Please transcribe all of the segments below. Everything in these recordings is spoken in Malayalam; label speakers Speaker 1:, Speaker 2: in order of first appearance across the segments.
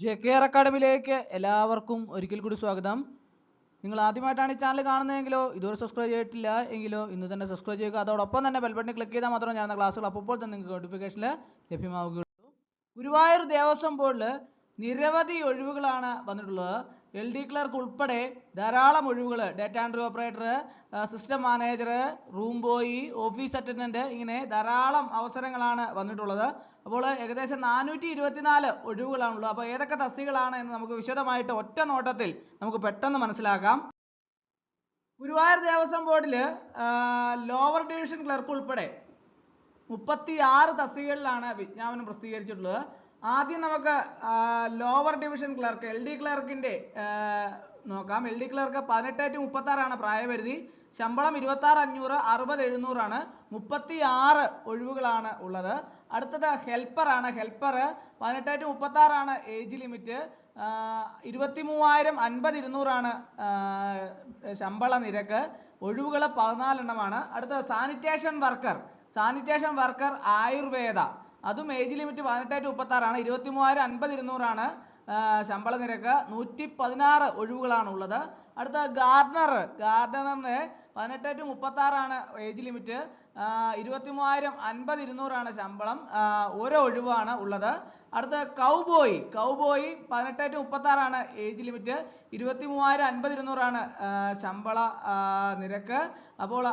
Speaker 1: ജെ കെ ആർ അക്കാഡമിയിലേക്ക് എല്ലാവർക്കും ഒരിക്കൽ കൂടി സ്വാഗതം. നിങ്ങൾ ആദ്യമായിട്ടാണ് ഈ ചാനൽ കാണുന്നതെങ്കിലോ ഇതുവരെ സബ്സ്ക്രൈബ് ചെയ്തിട്ടില്ല എങ്കിലോ ഇന്ന് തന്നെ സബ്സ്ക്രൈബ് ചെയ്യുക. അതോടൊപ്പം തന്നെ ബെൽ ബട്ടൺ ക്ലിക്ക് ചെയ്താൽ മാത്രമേ ഞാൻ ക്ലാസ്സുകൾ അപ്പോൾ തന്നെ നിങ്ങൾക്ക് നോട്ടിഫിക്കേഷനിൽ ലഭ്യമാവുകയുള്ളൂ. ഗുരുവായൂർ ദേവസ്വം ബോർഡിൽ നിരവധി ഒഴിവുകളാണ് വന്നിട്ടുള്ളത്. എൽ ഡി ക്ലർക്ക് ഉൾപ്പെടെ ധാരാളം ഒഴിവുകൾ data entry operator system manager room boy office attendant ഇങ്ങനെ ധാരാളം അവസരങ്ങളാണ് വന്നിട്ടുള്ളത്. അപ്പോൾ ഏകദേശം നാനൂറ്റി ഇരുപത്തിനാല് ഒഴിവുകളാണുള്ളത്. അപ്പോൾ ഏതൊക്കെ തസ്തികളാണ് എന്ന് നമുക്ക് വിശദമായിട്ട് ഒറ്റ നോട്ടത്തിൽ നമുക്ക് പെട്ടെന്ന് മനസ്സിലാക്കാം. ഗുരുവായൂർ ദേവസ്വം ബോർഡിൽ ലോവർ ഡിവിഷൻ ക്ലർക്ക് ഉൾപ്പെടെ മുപ്പത്തി ആറ് തസ്തികകളിലാണ് വിജ്ഞാപനം പ്രസിദ്ധീകരിച്ചിട്ടുള്ളത്. ആദ്യം നമുക്ക് lower division clerk L D ക്ലർക്കിന്റെ നോക്കാം എൽ ഡി ക്ലർക്ക് പതിനെട്ട് ടു മുപ്പത്തി ആറാണ് പ്രായപരിധി. ശമ്പളം ഇരുപത്തി ആറ് അഞ്ഞൂറ് അറുപത് എഴുന്നൂറാണ്. മുപ്പത്തി ആറ് ഒഴിവുകളാണ് ഉള്ളത്. അടുത്തത് ഹെൽപ്പർ ആണ്. ഹെൽപ്പർ പതിനെട്ട് ടു മുപ്പത്തി ആറാണ് ഏജ് ലിമിറ്റ് ഇരുപത്തി മൂവായിരം അൻപത് ഇരുന്നൂറാണ് ശമ്പള നിരക്ക്. ഒഴിവുകൾ പതിനാലെണ്ണമാണ്. അടുത്തത് sanitation worker sanitation worker Ayurveda. അതും ഏജ് ലിമിറ്റ് പതിനെട്ട് ടു മുപ്പത്തി ആറാണ് ഇരുപത്തി മൂവായിരം അൻപത് ഇരുന്നൂറാണ്. ശമ്പള നിരക്ക് നൂറ്റി പതിനാറ് ഒഴിവുകളാണ് ഉള്ളത് അടുത്ത ഗാർഡനർ. ഗാർഡനറിന് പതിനെട്ട് ടു മുപ്പത്തി ആറാണ് ഏജ് ലിമിറ്റ് ഇരുപത്തി മൂവായിരം അൻപത് ഇരുന്നൂറാണ് ശമ്പളം. ഓരോ ഒഴിവാണ് ഉള്ളത്. അടുത്ത കൗബോയ് കൗബോയ് പതിനെട്ട് ടു മുപ്പത്തി ആറാണ് ഏജ് ലിമിറ്റ് ഇരുപത്തി മൂവായിരം അൻപത് ഇരുന്നൂറാണ് ശമ്പള നിരക്ക്. അപ്പോൾ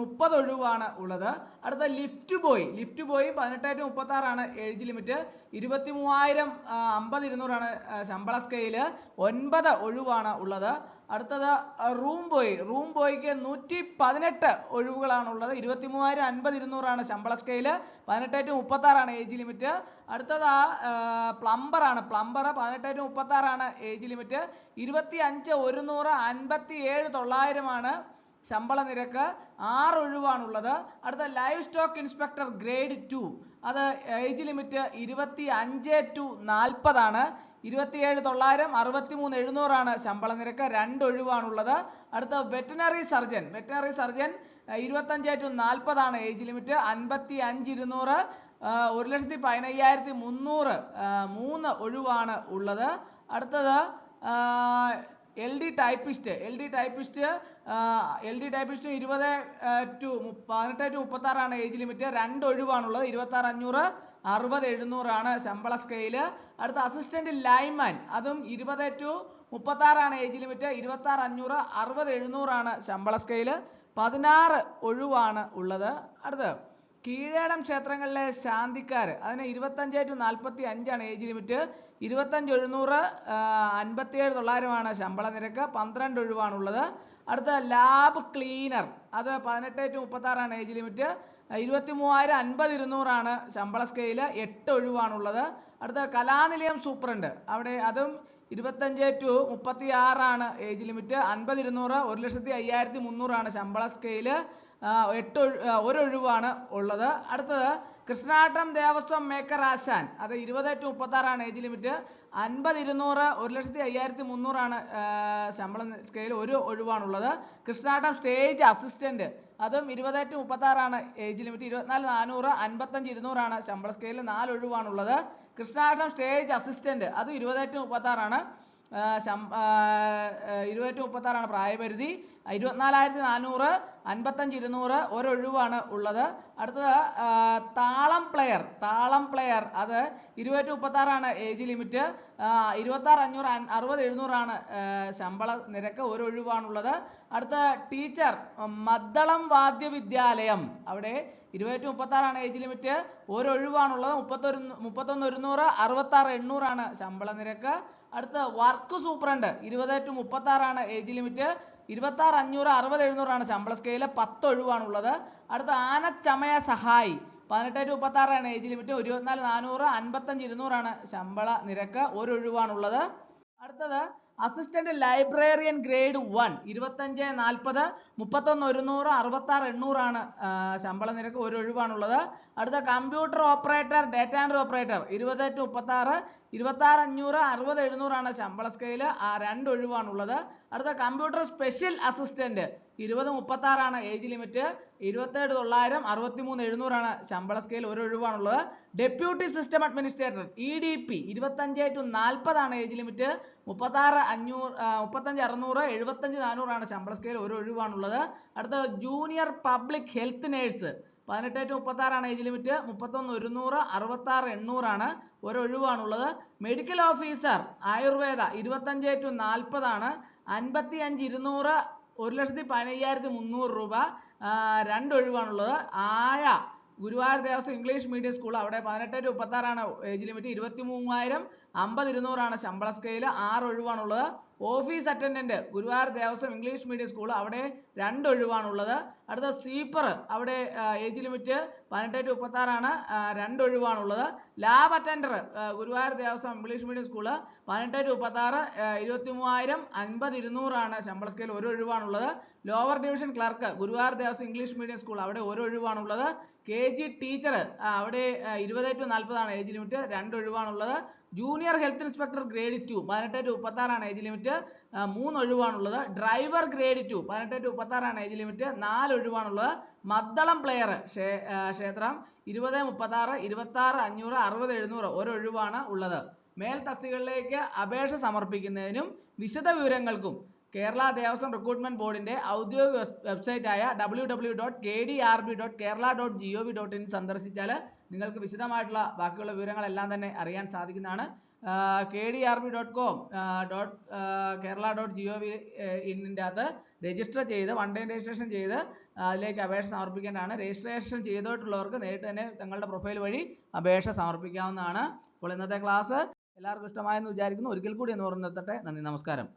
Speaker 1: മുപ്പത് ഒഴിവാണ് ഉള്ളത്. അടുത്ത ലിഫ്റ്റ് ബോയ് ലിഫ്റ്റ് ബോയ് പതിനെട്ട് ടു മുപ്പത്തി ആറാണ് ഏജ് ലിമിറ്റ് ഇരുപത്തി മൂവായിരം അമ്പത് ഇരുന്നൂറാണ് ശമ്പള സ്കെയിൽ ഒൻപത് ഒഴിവാണ് ഉള്ളത്. അടുത്തത് റൂം ബോയ്. റൂം ബോയ്ക്ക് നൂറ്റി പതിനെട്ട് ഒഴിവുകളാണ് ഉള്ളത് ഇരുപത്തി മൂവായിരം അൻപത് ഇരുന്നൂറാണ് ശമ്പള സ്കെയിൽ പതിനെട്ട് ടു മുപ്പത്തി ആറാണ് ഏജ് ലിമിറ്റ് അടുത്തത് പ്ലംബർ ആണ് പ്ലംബർ പതിനെട്ട് ടു മുപ്പത്തി ആറാണ് ഏജ് ലിമിറ്റ് ഇരുപത്തി അഞ്ച് ഒരുന്നൂറ് അൻപത്തി ഏഴ് തൊള്ളായിരമാണ് ശമ്പള നിരക്ക്. ആറ് ഒഴിവാണുള്ളത്. അടുത്ത live stock inspector grade two അത് ഏജ് ലിമിറ്റ് ഇരുപത്തി അഞ്ച് ടു നാൽപ്പതാണ് ഇരുപത്തിയേഴ് തൊള്ളായിരം അറുപത്തി മൂന്ന് എഴുന്നൂറാണ് ശമ്പള നിരക്ക്. രണ്ട് ഒഴിവാണുള്ളത്. അടുത്ത വെറ്റിനറി സർജൻ. വെറ്റിനറി സർജൻ ഇരുപത്തഞ്ച് ടു നാൽപ്പതാണ് ഏജ് ലിമിറ്റ്. അൻപത്തി അഞ്ച് ഇരുന്നൂറ് ഒരു ലക്ഷത്തി പതിനയ്യായിരത്തി മുന്നൂറ് മൂന്ന് ഒഴിവാണ് ഉള്ളത്. അടുത്തത് L D typist. L D typist L D typist ഇരുപത് ടു പതിനെട്ട് ടു മുപ്പത്തി ആറാണ് ഏജ് ലിമിറ്റ്. രണ്ട് ഒഴിവാണുള്ളത്. ഇരുപത്തി ആറ് അഞ്ഞൂറ് അറുപത് എഴുന്നൂറാണ് ശമ്പള സ്കെയിൽ അടുത്ത അസിസ്റ്റന്റ് ലൈൻമാൻ അതും ഇരുപത് ടു മുപ്പത്തി ആറാണ് ഏജ് ലിമിറ്റ് ഇരുപത്തി ആറ് അഞ്ഞൂറ് അറുപത് എഴുന്നൂറാണ് ശമ്പള സ്കെയിൽ പതിനാറ് ഒഴിവാണ് ഉള്ളത്. അടുത്ത് കീഴേടം ക്ഷേത്രങ്ങളിലെ ശാന്തിക്കാർ അതിന് ഇരുപത്തഞ്ച് ടു നാൽപ്പത്തി അഞ്ചാണ് ഏജ് ലിമിറ്റ് ഇരുപത്തഞ്ച് എഴുന്നൂറ് അൻപത്തിയേഴ് തൊള്ളായിരമാണ് ശമ്പള നിരക്ക്. പന്ത്രണ്ട് ഒഴിവാണുള്ളത് അടുത്ത ലാബ് ക്ലീനർ അത് പതിനെട്ട് ടു മുപ്പത്തി ആറാണ് ഏജ് ലിമിറ്റ് ഇരുപത്തി മൂവായിരം അൻപത് ഇരുന്നൂറാണ് ശമ്പള സ്കെയിൽ എട്ട് ഒഴിവാണുള്ളത്. അടുത്ത കലാനിലയം സൂപ്രണ്ട് അവിടെ അതും ഇരുപത്തഞ്ച് ടു മുപ്പത്തി ആറാണ് ഏജ് ലിമിറ്റ് അൻപത് ഇരുന്നൂറ് ഒരു ലക്ഷത്തി അയ്യായിരത്തി മുന്നൂറാണ് ശമ്പള സ്കെയിൽ എട്ട് ഒരു ഒഴിവാണ് ഉള്ളത്. അടുത്തത് കൃഷ്ണാട്ടം ദേവസ്വം മേക്കർ ആശാൻ. അത് ഇരുപത് ടു മുപ്പത്തി ആറാണ് ഏജ് ലിമിറ്റ് അൻപത് ഇരുന്നൂറ് ഒരു ലക്ഷത്തി അയ്യായിരത്തി മുന്നൂറാണ് ശമ്പള സ്കെയിൽ ഒരു ഒഴിവാണുള്ളത്. കൃഷ്ണാട്ടം സ്റ്റേജ് അസിസ്റ്റന്റ് അതും ഇരുപതായിട്ട് ടു മുപ്പത്തി ആറാണ് ഏജ് ലിമിറ്റ്. ഇരുപത്തിനാല് നാനൂറ് അൻപത്തഞ്ച് ഇരുന്നൂറാണ് ശമ്പള സ്കെയിലിൽ നാല് ഒഴിവാണുള്ളത് കൃഷ്ണാഷ്ടം സ്റ്റേജ് അസിസ്റ്റന്റ് അത് ഇരുപതായിട്ട് ടു മുപ്പത്തി ആറാണ് ഇരുപത് മുപ്പത്തി ആറാണ് പ്രായപരിധി. ഇരുപത്തിനാലായിരത്തി നാനൂറ് അൻപത്തഞ്ച് ഇരുന്നൂറ് ഒരൊഴിവാണ് ഉള്ളത്. അടുത്തത് താളം പ്ലെയർ താളം പ്ലെയർ അത് ഇരുപത്തി മുപ്പത്താറാണ് ഏജ് ലിമിറ്റ് ഇരുപത്താറ് അഞ്ഞൂറ് അറുപത് എഴുന്നൂറാണ് ശമ്പള നിരക്ക് ഒരു ഒഴിവാണുള്ളത് അടുത്ത ടീച്ചർ മദ്ദളം വാദ്യവിദ്യാലയം അവിടെ ഇരുപത്തി മുപ്പത്താറാണ് ഏജ് ലിമിറ്റ് ഒരു ഒഴിവാണുള്ളത് മുപ്പത്തൊരു മുപ്പത്തൊന്ന് ഒരുന്നൂറ് അറുപത്താറ് എണ്ണൂറാണ് ശമ്പള നിരക്ക്. അടുത്ത വർക്ക് സൂപ്രണ്ട് ഇരുപത് ടു മുപ്പത്തി ആറാണ് ഏജ് ലിമിറ്റ് ഇരുപത്തി ആറ് അഞ്ഞൂറ് അറുപത് എഴുന്നൂറാണ് ശമ്പള സ്കെയിൽ പത്ത് ഒഴിവാണുള്ളത്. അടുത്ത ആനച്ചമയ സഹായി. പതിനെട്ട് ടു മുപ്പത്തി ആറാണ് ഏജ് ലിമിറ്റ് ഇരുപത്തിനാല് നാനൂറ് അൻപത്തഞ്ച് ഇരുന്നൂറാണ് ശമ്പള നിരക്ക്. ഒരു ഒഴിവാണുള്ളത്. അടുത്തത് അസിസ്റ്റന്റ് ലൈബ്രറിയൻ ഗ്രേഡ് വൺ ഇരുപത്തഞ്ച് നാൽപ്പത് മുപ്പത്തൊന്ന് ഒരുന്നൂറ് അറുപത്താറ് എണ്ണൂറാണ് ശമ്പള നിരക്ക് ഒരു ഒഴിവാണുള്ളത്. അടുത്ത computer operator data entry operator ഇരുപത് ടു മുപ്പത്താറ് ഇരുപത്താറ് അഞ്ഞൂറ് അറുപത് എഴുന്നൂറാണ് ശമ്പള സ്കെയിൽ ആ രണ്ട് ഒഴിവാണുള്ളത്. അടുത്ത കമ്പ്യൂട്ടർ സ്പെഷ്യൽ അസിസ്റ്റന്റ് ഇരുപത് മുപ്പത്താറാണ് ഏജ് ലിമിറ്റ് ഇരുപത്തേഴ് തൊള്ളായിരം അറുപത്തി മൂന്ന് എഴുന്നൂറാണ് ശമ്പള സ്കെയിൽ ഒരു ഒഴിവാണുള്ളത്. Deputy system administrator E D P ഇരുപത്തഞ്ച് ടു നാൽപ്പതാണ് ഏജ് ലിമിറ്റ് മുപ്പത്താറ് അഞ്ഞൂറ് മുപ്പത്തഞ്ച് അറുന്നൂറ് എഴുപത്തഞ്ച് നാനൂറാണ് ശമ്പള സ്കെയിൽ ഒരു ഒഴിവാണുള്ളത്. അടുത്ത ജൂനിയർ പബ്ലിക് ഹെൽത്ത് നേഴ്സ് പതിനെട്ട് ടു മുപ്പത്താറാണ് ഏജ് ലിമിറ്റ് മുപ്പത്തൊന്ന് ഒരുന്നൂറ് അറുപത്താറ് എണ്ണൂറാണ് ഒരു ഒഴിവാണുള്ളത്. മെഡിക്കൽ ഓഫീസർ ആയുർവേദ ഇരുപത്തഞ്ച് ടു നാൽപ്പതാണ് അൻപത്തി അഞ്ച് ഇരുന്നൂറ് ഒരു ലക്ഷത്തി പതിനയ്യായിരത്തി മുന്നൂറ് രൂപ രണ്ടൊഴിവാണുള്ളത് ആയ Guruvayur Devaswom English medium school അവിടെ പതിനെട്ട് ടു മുപ്പത്താറാണ് ഏജ് ലിമിറ്റ് ഇരുപത്തി മൂവായിരം അമ്പത് ഇരുന്നൂറാണ് ശമ്പള scale ആറ് ഒഴിവാണുള്ളത്. Office attendant Guruvayur Devaswom English medium school അവിടെ രണ്ട് ഒഴിവാണുള്ളത് അടുത്ത സ്വീപ്പർ അവിടെ ഏജ് ലിമിറ്റ് പതിനെട്ട് ടു മുപ്പത്താറാണ് രണ്ട് ഒഴിവാണുള്ളത് lab attender Guruvayur Devaswom English medium school പതിനെട്ട് ടു മുപ്പത്താറ് ഇരുപത്തി മൂവായിരം അൻപത് ഇരുന്നൂറാണ് ശമ്പള സ്കെയിൽ ഒരു ഒഴിവാണുള്ളത്. Lower division clerk Guruvayur Devaswom English medium school അവിടെ ഒരു ഒഴിവാണുള്ളത്. കെ ജി ടീച്ചർ അവിടെ ഇരുപത് ടു നാൽപ്പതാണ് ഏജ് ലിമിറ്റ് രണ്ട് ഒഴിവാണുള്ളത് junior health inspector grade two പതിനെട്ട് ടു മുപ്പത്താറാണ് ഏജ് ലിമിറ്റ് മൂന്ന് ഒഴിവാണുള്ളത്. ഡ്രൈവർ ഗ്രേഡ് ടു പതിനെട്ട് ടു മുപ്പത്താറാണ് ഏജ് ലിമിറ്റ് നാല് ഒഴിവാണുള്ളത്. മദ്ദളം പ്ലെയർ ക്ഷേത്രം. ഇരുപത് മുപ്പത്താറ് ഇരുപത്താറ് അഞ്ഞൂറ് അറുപത് എഴുന്നൂറ് ഒരു ഒഴിവാണ് ഉള്ളത്. മേൽ തസ്തികകളിലേക്ക് അപേക്ഷ സമർപ്പിക്കുന്നതിനും വിശദ വിവരങ്ങൾക്കും കേരള ദേവസ്വം റിക്രൂട്ട്മെന്റ് ബോർഡിന്റെ ഔദ്യോഗിക വെബ്സൈറ്റ് ആയ W W dot K D R B dot Kerala dot G O V dot in സന്ദർശിച്ചാൽ നിങ്ങൾക്ക് വിശദമായിട്ടുള്ള ബാക്കിയുള്ള വിവരങ്ങളെല്ലാം തന്നെ അറിയാൻ സാധിക്കുന്നതാണ്. K D R B dot com dot Kerala dot G O V ഇന്നിന്റെ അകത്ത് രജിസ്റ്റർ ചെയ്ത് വൺ ടൈം രജിസ്ട്രേഷൻ ചെയ്ത് അതിലേക്ക് അപേക്ഷ സമർപ്പിക്കേണ്ടതാണ്. രജിസ്ട്രേഷൻ ചെയ്തിട്ടുള്ളവർക്ക് നേരിട്ട് തന്നെ തങ്ങളുടെ പ്രൊഫൈൽ വഴി അപേക്ഷ സമർപ്പിക്കാവുന്നതാണ്. അപ്പോൾ ഇന്നത്തെ ക്ലാസ് എല്ലാവർക്കും ഇഷ്ടമായെന്ന് വിചാരിക്കുന്നു. ഒരിക്കൽ കൂടി എന്ന് നിർത്തട്ടെ നന്ദി നമസ്കാരം.